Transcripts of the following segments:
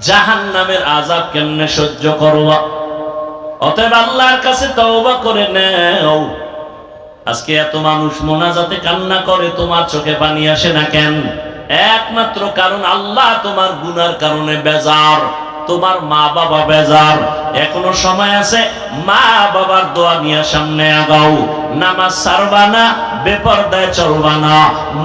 জাহান নামের আজাব কেমনে সহ্য করবা? অতএব আল্লাহর কাছে তওবা করে নেও। আজকে এত মানুষ মোনাজাতে কান্না করে, তোমার চোখে পানি আসে না কেন? একমাত্র কারণ আল্লাহ তোমার গুনার কারণে বেজার, তোমার মা বাবা বেজার। এখনও সময় আছে, মা বাবার দোয়া নিয়ে সামনে আগাও। নামাজ সারবা না, বেপরদায় চলবা না।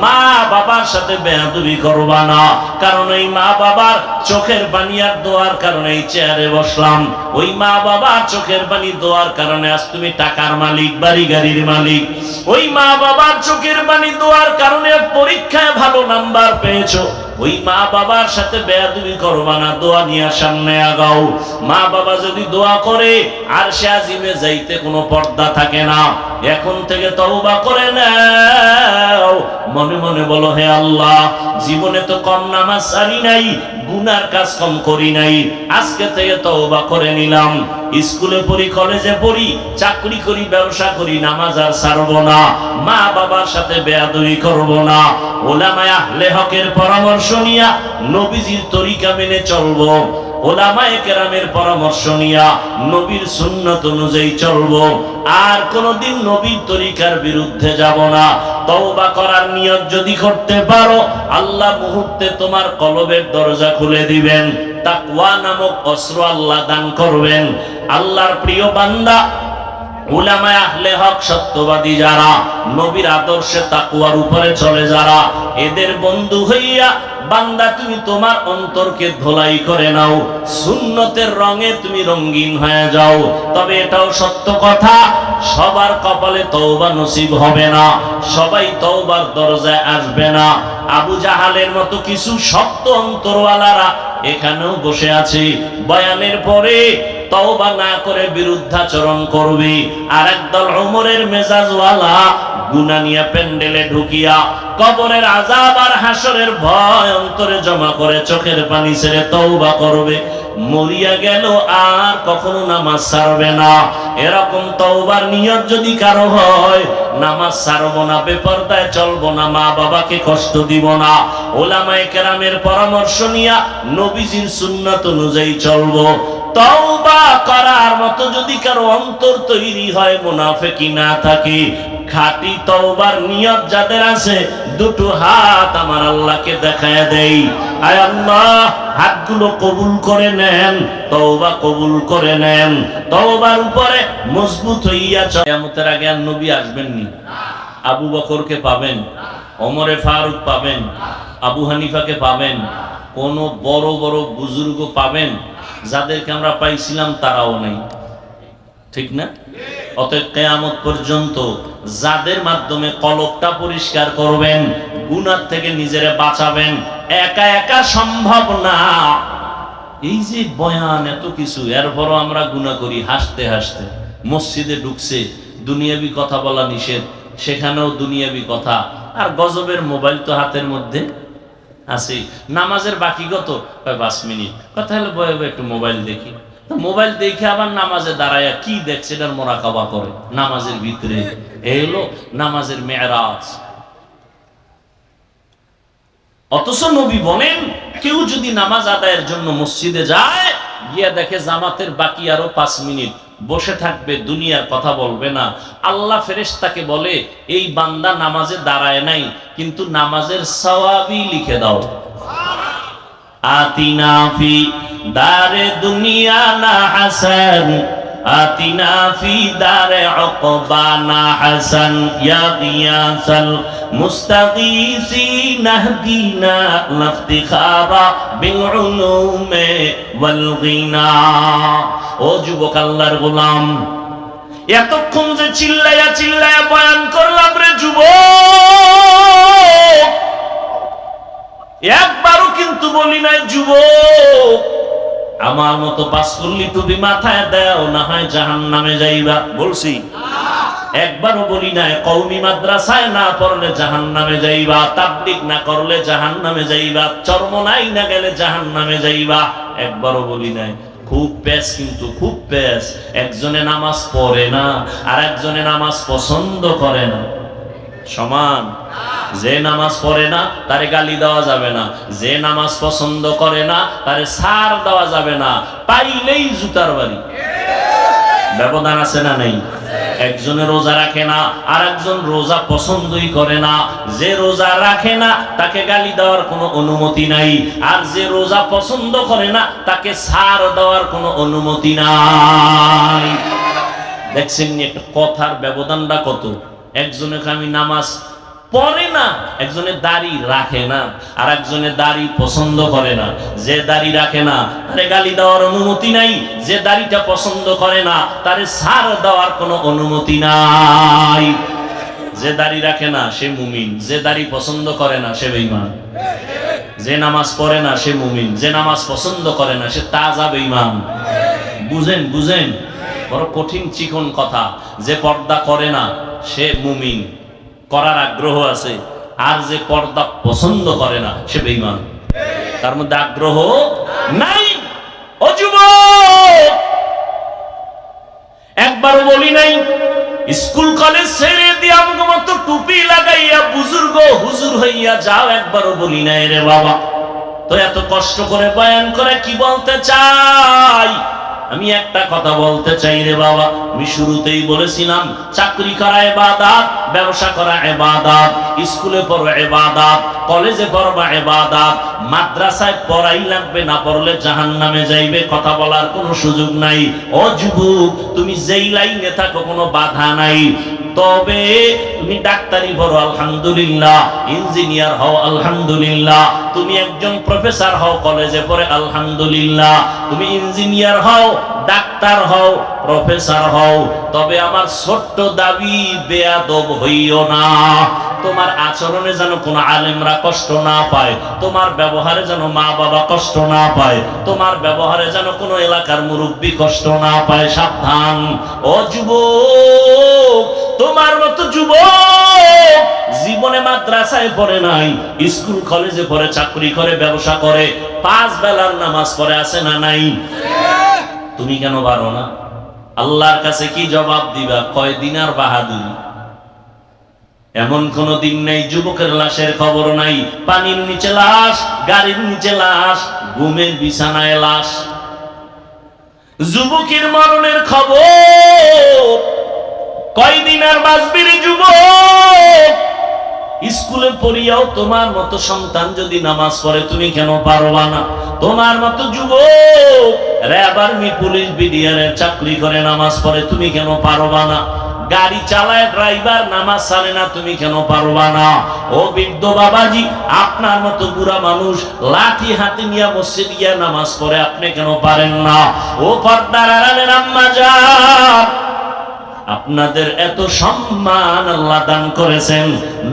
মা বাবার সাথে বেয়াদুবি করবা না। কারণ এই মা বাবার চোখের পানি আর দোয়ার কারণে এই চেয়ারে বসলাম। ওই মা বাবার চোখের পানি দোয়ার কারণে আজ তুমি টাকার মালিক বাড়ি গাড়ির মালিক। ওই মা বাবার চোখের পানি দোয়ার কারণে পরীক্ষায় ভালো নাম্বার পেয়েছ। ওই মা বাবার সাথে বেয়াদুবি করবা না, দোয়া নিয়ে সামনে আগাও। মা বাবা যদি দোয়া করে, আর সে আজিমে যাইতে কোনো পর্দা থাকে না। এখন থেকে তওবা করে নাও। মনে মনে বলো, হে আল্লাহ, জীবনে তো কম নামাজ সারি নাই, গুনার কাজ কম করি নাই। আজকে থেকে তওবা করে নিলাম। স্কুলে পড়ি, কলেজে পড়ি, চাকরি করি, ব্যবসা করি, নামাজ আর ছাড়বো না। মা বাবার সাথে বেয়াদবি করব না। ওলামায় আহলে হকের পরামর্শ নিয়া নবীজির তরিকা মেনে চলবো। ওলামায়ে কেরামের পরামর্শ নিয়া নবীর সুন্নত অনুযায়ী চলবো। আর কোনদিন নবীর তরিকার বিরুদ্ধে যাব না। তওবা করার নিয়ত যদি করতে পারো, আল্লাহ মুহূর্তে তোমার কলবের দরজা খুলে দিবেন। তাকওয়া নামক অস্ত্র আল্লাহ দান করবেন। আল্লাহর প্রিয় বান্দা, উলামায়ে আহলে হক সত্যবাদী যারা, নবীর আদর্শে তাকুয়ার উপরে চলে যারা, এদের বন্ধু হইয়া বান্দা, তুমি তোমার অন্তরকে ধোলাই করে নাও। সুন্নতের রঙে তুমি রঙিন হয়ে যাও। তবে এটাও সত্য কথা, সবার কপালে তওবা নসিব হবে না। সবাই তওবার দরজায় আসবে না। আবু জাহালের মতো কিছু শক্ত অন্তরওয়ালারা এখানেও বসে আছে। বয়ানের পরে তওবা না করে বিরুদ্ধাচরণ করবে। আর একদল ওমরের মেজাজওয়ালা গুনা নিয়ে প্যান্ডেলে ঢুকিয়া কবরের আজাব আর হাসরের ভয় অন্তরে জমা করে চোখের পানি ছেড়ে তওবা করবে। মরিয়া গেল আর কখনো নামাজ ছাড়বে না। এরকম তওবার নিয়ত যদি কারও হয়, নামাজ ছাড়বো না, বেপরদায় চলবো না মা বাবাকে কষ্ট দিব না। ওলামায়ে কেরামের পরামর্শ নিয়া নবীজির সুন্নাত অনুযায়ী চলবো। তওবা করার মতো যদি কারও অন্তর তৈরি হয় মুনাফেকি না থাকে। খাঁটি তওবার নিয়ত যাদের আছে, দুটো হাত আমার আল্লাহকে দেখায় দেই। আয় আল্লাহ, হাতগুলো কবুল করে নেন, তওবা কবুল করে নেন। তওবার উপরে মজবুত হইয়া কিয়ামতের আগে আর নবী আসবেন নি আবু বকরকে পাবেন, ওমরে ফারুক পাবেন, আবু হানিফাকে পাবেন, কোন বড় বড় বুজুর্গ পাবেন, যাদেরকে আমরা পাইছিলাম তারাও নেই। ঠিক না? অতএব কেয়ামত পর্যন্ত যাদের মাধ্যমে কলকটা পরিষ্কার করবেন, গুনার থেকে নিজেরে বাঁচাবেন, একা একা সম্ভব না। এই যে বয়ান এত কিছু, এরপরও আমরা গুণা করি হাসতে হাসতে। মসজিদে ঢুকছে, দুনিয়াবি কথা বলা নিষেধ, সেখানেও দুনিয়াবি কথা। আর গজবের মোবাইল তো হাতের মধ্যে আছে। নামাজের বাকি কত? পাঁচ মিনিট। কথা হলো বয়ে একটু মোবাইল দেখি। মোবাইল দেখে আবার নামাজে দাঁড়ায় কি দেখছে এটার মোরাকাবা করে? নামাজের ভিতরে এই হলো নামাজের মেয়েরাজ। অথচ নবী বলেন, কেউ যদি নামাজ আদায়ের জন্য মসজিদে যায়, গিয়া দেখে জামাতের বাকি আরও পাঁচ মিনিট বসে থাকবে, দুনিয়ার কথা বলবে না। আল্লাহ ফেরেশতাকে বলে, এই বান্দা নামাজে দাঁড়ায় নাই, কিন্তু নামাজের সওয়াবই লিখে দাও। আতিনা দারে দুনিয়া না হাসান। দারে হাসান। উলুমে ওয়াল গিনা ও যুবক আল্লাহর গোলাম, এতক্ষণ যে চিল্লাইয়া চিল্লাইয়া বয়ান করলাম রে যুবক কিন্তু বলি নাই, যুবক, আমার মতো পাঁচকল্লি টুপি মাথায় দেও, না হয় জাহান নামে যাইবা। বলছি, একবারও বলি নাই কৌমি মাদ্রাসায় না পড়লে জাহান নামে যাইবা তাবলিক না করলে জাহান নামে যাইবা চর্ম নাই না গেলে জাহান নামে যাইবা। একবারও বলি নাই, খুব প্যাস কিন্তু খুব প্যাস, একজনে নামাজ পড়ে না, আর একজনে নামাজ পছন্দ করে না। সমান? যে নামাজ পড়ে না, তারে গালি দেওয়া যাবে না। যে নামাজ পছন্দ করে না, তারে সার দেওয়া যাবে না। পাইলেই জুতার বাড়ি। ব্যবধান আছে না নেই? একজনে রোজা রাখে না আর একজন রোজা পছন্দই করে না। যে রোজা রাখে না, তাকে গালি দেওয়ার কোনো অনুমতি নাই। আর যে রোজা পছন্দ করে না, তাকে সার দেওয়ার কোনো অনুমতি নাই। দেখছেন একটা কথার ব্যবধানটা কত? একজনে আমি নামাজ পড়ে না, একজনে দাড়ি রাখে না আর একজনে দাড়ি পছন্দ করে না। যে দাড়ি রাখে না, তারে গালি দেওয়ার অনুমতি নাই। যে দাড়িটা পছন্দ করে না, তারে সার দেওয়ার কোনো অনুমতি নাই। যে দাড়ি রাখে না, সে মুমিন। যে দাড়ি পছন্দ করে না, সে বেঈমান। যে নামাজ পড়ে না, সে মুমিন। যে নামাজ পছন্দ করে না, সে তাজা বেইমান বুঝেন বুঝেন? বড় কঠিন চিকন কথা। যে পর্দা করে না, সে মুমিন। করার আগ্রহ আছে, আর যে পর্দা পছন্দ করে না, সে বেঈমান। তার মধ্যে আগ্রহ নাই। একবারও বলি নাই, স্কুল কলেজ ছেড়ে দিয়ে আমাকে মতো টুপি লাগাইয়া বুজুর্গ, হুজুর হইয়া যাও, একবারও বলি নাই রে বাবা। তো এত কষ্ট করে বয়ান করে কি বলতে চাই? আমি একটা কথা বলতে চাই রে বাবা। আমি শুরুতেই বলেছিলাম, চাকরি করা এবাদাত ব্যবসা করা এবাদাত স্কুলে পড়ো এবাদাত কলেজে পড়বা এবাদাত মাদ্রাসায় পড়াই লাগবে না পড়লে জাহান নামে যাইবে, কথা বলার কোনো সুযোগ নাই। ও তুমি যেই লাইনে থাকো কোনো বাধা নাই। তবে তুমি ডাক্তারি পড়ো, আলহামদুলিল্লাহ। ইঞ্জিনিয়ার হও, আলহামদুলিল্লাহ। তুমি একজন প্রফেসর হও, কলেজে পড়ে, আলহামদুলিল্লাহ। তুমি ইঞ্জিনিয়ার হও ডাক্তার হও, প্রফেসর হও, তবে আমার ছোট্ট দাবি বেয়াদব হইও না। তোমার আচরণে যেন কোনো আলেমরা কষ্ট না পায়, তোমার ব্যবহারে যেন মা বাবা কষ্ট না পায়, তোমার ব্যবহারে যেন কোনো এলাকার মুরব্বী কষ্ট না পায়, সাবধান। ও যুবক, তোমার মতো যুবক জীবনে মাদ্রাসায় পড়ে নাই, স্কুল, কলেজে পড়ে, চাকরি করে, ব্যবসা করে, পাঁচ বেলার নামাজ পড়ে আছে না নাই? তুমি কেন পারো না? আল্লাহর কাছে কি জবাব দিবা? কয় দিনার বাহাদুরি। এমন কোন দিন নেই, যুবকের লাশের খবর নাই, পানির নিচে লাশ, গাড়ির নিচে লাশ, ঘুমের বিছানায় লাশ। যুবকের মরণের খবর। কয়দিন আর বাঁচবির যুবক? স্কুলে পড়িয়াও তোমার মতো সন্তান যদি নামাজ পড়ে, তুমি কেন পারবা না? তোমার মতো যুবক র্যাব আর্মি পুলিশ বিডিআরের চাকরি করে নামাজ পড়ে, তুমি কেন পারবা না? গাড়ি চালায় ড্রাইভার নামাজ ছাড়ে না, তুমি কেন পারবা না? ও বৃদ্ধ বাবাজি, আপনার মতো বুড়া মানুষ, লাঠি হাতে নিয়ে মসজিদ গিয়া নামাজ পড়ে, আপনি কেন পারেন না? ও পর্দার আড়ালের আম্মা যান আপনাদের এত সম্মান আল্লাহ দান করেছেন।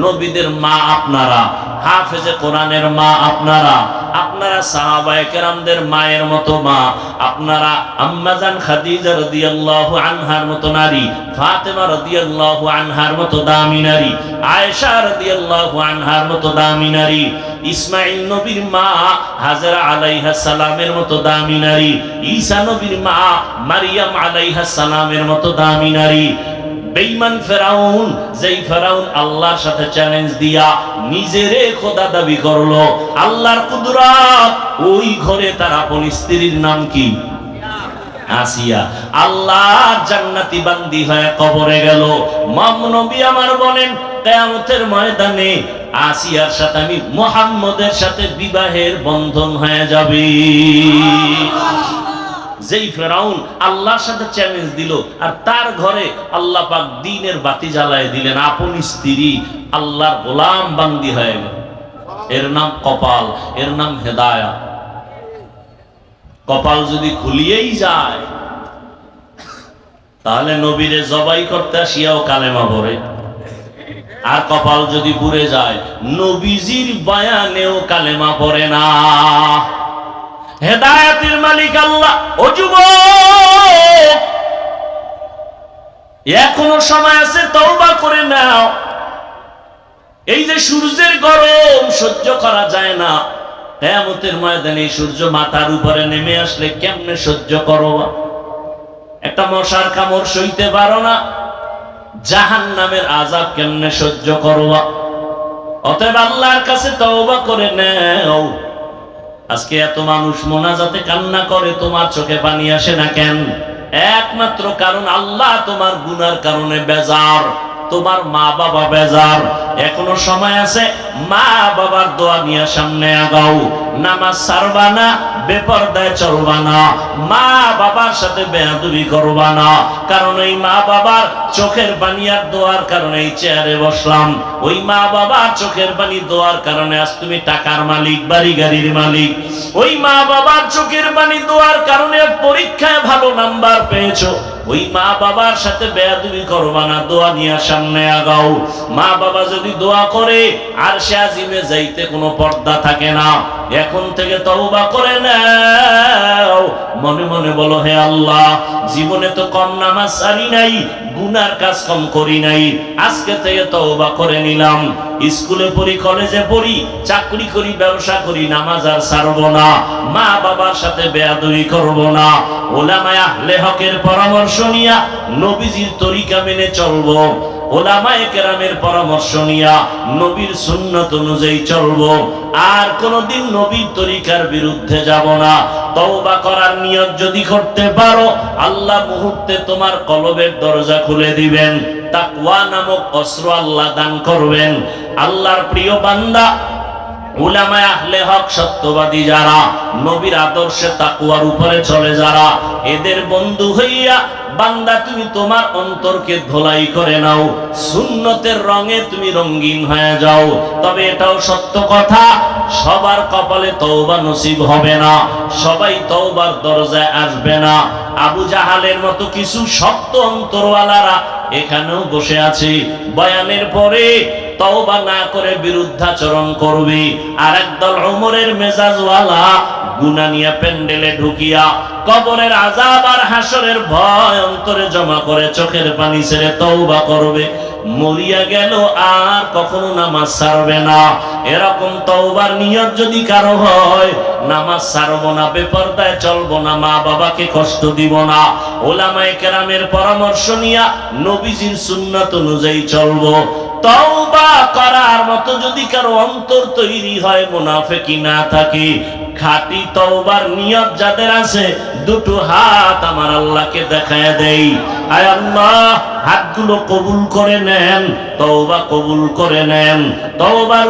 নবীদের মা আপনারা, হাফেজে কোরআনের মা আপনারা আপনারা সাহাবায়ে কেরামদের মায়ের মতো মা, আপনারা আম্মাজান খাদিজা রাদিয়াল্লাহু আনহার মতো নারী, ফাতেমা রাদিয়াল্লাহু আনহার মতো দামি নারী, আয়েশা রাদিয়াল্লাহু আনহার মতো দামি নারী ইসমাইল নবীর মা হাজার আলাইহা সালামের মতো দামি নারী, ঈসা নবীর মা মারিয়াম আলাইহা সালামের মতো দামি নারী। বেঈমান ফেরাউন, যেই ফেরাউন আল্লাহর সাথে চ্যালেঞ্জ দিয়া নিজেরে খোদা দাবি করল, আল্লাহর কুদরত, ওই ঘরে তার আপন স্ত্রীর নাম কি? আসিয়া আল্লাহর জান্নাতি বান্দি হয়ে কবরে গেল। মাম নবী আমার বলেন, কেয়ামতের ময়দানে আসিয়ার সাথে আমি মোহাম্মদের সাথে বিবাহের বন্ধন হয়ে যাবে। যেই ফেরাউন আল্লাহর সাথে চ্যালেঞ্জ দিল আর তার ঘরে আল্লাহ পাক দিনের বাতি জ্বালায় দিলেন। আপন স্ত্রী আল্লাহর গোলাম বান্দি হয়ে গেল। এর নাম কপাল, এর নাম হেদায়া কপাল যদি খুলিয়েই যায়, তাহলে নবীরে জবাই করতে আসিয়াও কালেমা ভরে আর কপাল যদি পুড়ে যায়, নবীজির বয়ানেও কালেমা পড়ে না। হেদায়াতের মালিক আল্লাহ, ও যুবক! এখনও সময় আছে, তওবা করে নাও। এই যে সূর্যের গরম সহ্য করা যায় না। কেয়ামতের ময়দানে সূর্য মাথার উপরে নেমে আসলে কেমনে সহ্য করো? একটা মশার কামড় সইতে পারো না। জাহান নামের আজাব কেমনে সহ্য করবা অতএব আল্লাহর কাছে তওবা করে নেও। আজকে এত মানুষ মোনাজাতে কান্না করে, তোমার চোখে পানি আসে না কেন? একমাত্র কারণ আল্লাহ তোমার গুনার কারণে বেজার। তোমার মা বাবা বেজার। এখনও সময় আছে মা বাবার দোয়া নিয়ে সামনে আগাও। নামাজ সারবা না, বেপরদায় চলবা না। মা বাবার সাথে বেয়াদুবি করবা না। কারণ এই মা বাবার চোখের পানি আর দোয়ার কারণে এই চেয়ারে বসলাম। ওই মা বাবার চোখের পানি দোয়ার কারণে আজ তুমি টাকার মালিক বাড়ি গাড়ির মালিক। ওই মা বাবার চোখের পানি দোয়ার কারণে পরীক্ষায় ভালো নাম্বার পেয়েছ। ওই মা বাবার সাথে বেয়াদুবি করবা না, দোয়া নিয়ে সামনে আগাও। মা বাবা যদি দোয়া করে, আর সে আজিমে যাইতে কোনো পর্দা থাকে না। এখন থেকে তওবা করে নাও। মনে মনে বলো, হে আল্লাহ, জীবনে তো কম নামাজ সারি নাই, গুনার কাজ কম করি নাই। আজকে থেকে তওবা করে নিলাম। স্কুলে পড়ি, কলেজে পড়ি, চাকরি করি, ব্যবসা করি, নামাজ আর ছাড়বো না। মা বাবার সাথে বেয়াদবি করব না। ওলামায় আহলে হকের পরামর্শ নিয়া নবীজির তরিকা মেনে চলবো। ওলামায়ে কেরামের পরামর্শ নিয়া নবীর সুন্নত অনুযায়ী চলবো। আর কোনদিন নবীর তরিকার বিরুদ্ধে যাব না। তওবা করার নিয়ত যদি করতে পারো, আল্লাহ মুহূর্তে তোমার কলবের দরজা খুলে দিবেন। তাকওয়া নামক অস্ত্র আল্লাহ দান করবেন। আল্লাহর প্রিয় বান্দা, উলামায়ে আহলে হক সত্যবাদী যারা, নবীর আদর্শে তাকুয়ার উপরে চলে যারা, এদের বন্ধু হইয়া বান্দা, তুমি তোমার অন্তরকে ধোলাই করে নাও। সুন্নতের রঙে তুমি রঙিন হয়ে যাও। তবে এটাও সত্য কথা, সবার কপালে তওবা নসিব হবে না। সবাই তওবার দরজায় আসবে না। আবু জাহালের মতো কিছু শক্ত অন্তরওয়ালারা এখানেও বসে আছে। বয়ানের পরে তওবা না করে বিরুদ্ধাচরণ করবে। আর একদল ওমরের মেজাজওয়ালা গুনা নিয়ে প্যান্ডেলে ঢুকিয়া কবরের আজাব আর হাসরের ভয় অন্তরে জমা করে চোখের পানি ছেড়ে তওবা করবে। মরিয়া গেল আর কখনো নামাজ ছাড়বে না। এরকম তওবার নিয়ত যদি কারও হয়, নামাজ ছাড়বো না, বেপরদায় চলবো না মা বাবাকে কষ্ট দিব না। ওলামায়ে কেরামের পরামর্শ নিয়া নবীজির সুন্নাত অনুযায়ী চলবো। তওবা করার মতো যদি কারও অন্তর তৈরি হয় মুনাফেকি না থাকে। খাঁটি তওবার নিয়ত যাদের আছে, দুটো হাত আমার আল্লাহকে দেখায় দেই। আয় আল্লাহ, হাতগুলো কবুল করে নেন, তওবা কবুল করে নেন। তওবার